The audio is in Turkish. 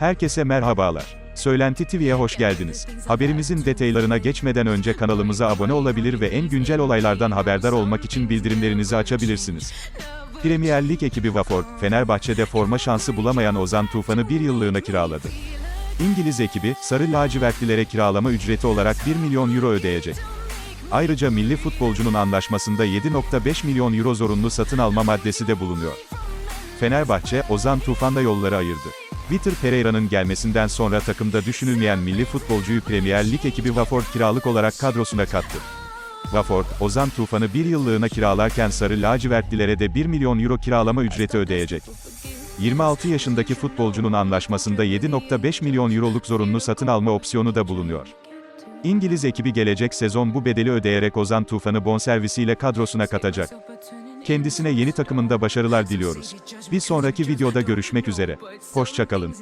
Herkese merhabalar. Söylenti TV'ye hoş geldiniz. Haberimizin detaylarına geçmeden önce kanalımıza abone olabilir ve en güncel olaylardan haberdar olmak için bildirimlerinizi açabilirsiniz. Premier Lig ekibi Watford, Fenerbahçe'de forma şansı bulamayan Ozan Tufan'ı bir yıllığına kiraladı. İngiliz ekibi, Sarı Lacivertlilere kiralama ücreti olarak 1 milyon euro ödeyecek. Ayrıca milli futbolcunun anlaşmasında 7.5 milyon euro zorunlu satın alma maddesi de bulunuyor. Fenerbahçe, Ozan Tufan'la yolları ayırdı. Vitor Pereira'nın gelmesinden sonra takımda düşünülmeyen milli futbolcuyu Premier Lig ekibi Watford kiralık olarak kadrosuna kattı. Watford, Ozan Tufan'ı bir yıllığına kiralarken Sarı Lacivertlilere de 1 milyon euro kiralama ücreti ödeyecek. 26 yaşındaki futbolcunun anlaşmasında 7.5 milyon euroluk zorunlu satın alma opsiyonu da bulunuyor. İngiliz ekibi gelecek sezon bu bedeli ödeyerek Ozan Tufan'ı bonservisiyle kadrosuna katacak. Kendisine yeni takımında başarılar diliyoruz. Bir sonraki videoda görüşmek üzere. Hoşçakalın.